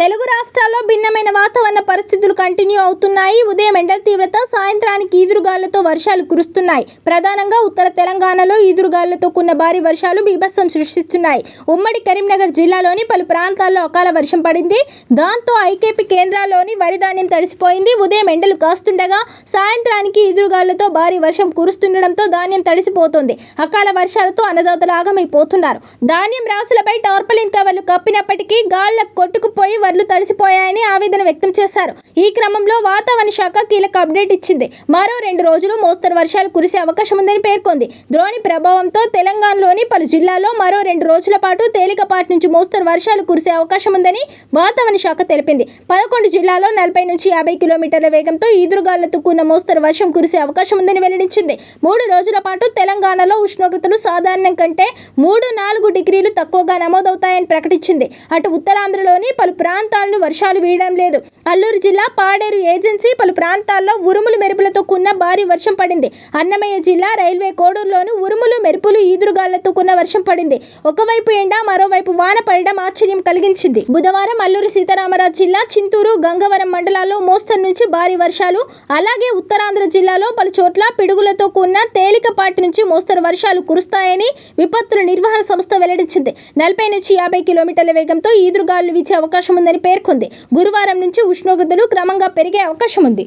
తెలుగు రాష్ట్రాల్లో భిన్నమైన వాతావరణ పరిస్థితులు కంటిన్యూ అవుతున్నాయి. ఉదయం ఎండల తీవ్రత సాయంత్రానికి ఈదురుగాలతో వర్షాలు కురుస్తున్నాయి. ప్రధానంగా ఉత్తర తెలంగాణలో ఈదురుగాలతో కూడిన భారీ వర్షాలు బీభత్సం సృష్టిస్తున్నాయి. ఉమ్మడి కరీంనగర్ జిల్లాలోని పలు ప్రాంతాల్లో అకాల వర్షం పడింది. దాంతో ఐకేపీ కేంద్రాల్లోని వరి ధాన్యం తడిసిపోయింది. ఉదయం ఎండలు కాస్తుండగా సాయంత్రానికి ఈదురుగాలతో భారీ వర్షం కురుస్తుండడంతో ధాన్యం తడిసిపోతుంది. అకాల వర్షాలతో అన్నదాతలు ఆగమైపోతున్నారు. ధాన్యం రాసులపై టార్పలిన్ కవర్లు కప్పినప్పటికీ గాళ్ళ కొట్టుకుపోయి వడ్లు తడిసిపోయాయని ఆవేదన వ్యక్తం చేశారు. ఈ క్రమంలో వాతావరణ శాఖ కీలక అప్డేట్ ఇచ్చింది. మరో రెండు రోజులు మోస్తరు వర్షాలు కురిసే అవకాశం ఉందని పేర్కొంది. ద్రోణి ప్రభావంతో తెలంగాణలోని పలు జిల్లాల్లో మరో రెండు రోజుల పాటు తేలికపాటి నుంచి మోస్తరు వర్షాలు కురిసే అవకాశం ఉందని వాతావరణ శాఖ తెలిపింది. పదకొండు జిల్లాల్లో నలభై నుంచి యాభై కిలోమీటర్ల వేగంతో ఈదురుగాలులతో కూడిన మోస్తరు వర్షం కురిసే అవకాశం ఉందని వెల్లడించింది. మూడు రోజుల పాటు తెలంగాణలో ఉష్ణోగ్రతలు సాధారణం కంటే మూడు నాలుగు డిగ్రీలు తక్కువగా నమోదవుతాయని ప్రకటించింది. అటు ఉత్తరాంధ్రలోని పలు ప్రాంతాలను వర్షాలు వీయడం లేదు. అల్లూరు జిల్లా పాడేరు ఏజెన్సీ పలు ప్రాంతాల్లో ఉరుములు మెరుపులతో కూడిన భారీ వర్షం పడింది. అన్నమయ్య జిల్లా రైల్వే కోడూరులోను ఉరుములు మెరుపులు ఈదురుగాళ్ళతో కూడిన వర్షం పడింది. ఒకవైపు ఎండ మరోవైపు వాన పడడం ఆశ్చర్యం కలిగించింది. బుధవారం అల్లూరు సీతారామరాజు జిల్లా చింతూరు గంగవరం మండలాల్లో మోస్తరు నుంచి భారీ వర్షాలు అలాగే ఉత్తరాంధ్ర జిల్లాలో పలు చోట్ల పిడుగులతో కూడిన తేలికపాటి నుంచి మోస్తరు వర్షాలు కురుస్తాయని విపత్తుల నిర్వహణ సంస్థ వెల్లడించింది. నలభై నుంచి యాభై కిలోమీటర్ల వేగంతో ఈదురుగాలు వీచే అవకాశం ఉంది. ఉంటుందని పేర్కొంది. గురువారం నుంచి ఉష్ణోగ్రతలు క్రమంగా పెరిగే అవకాశం ఉంది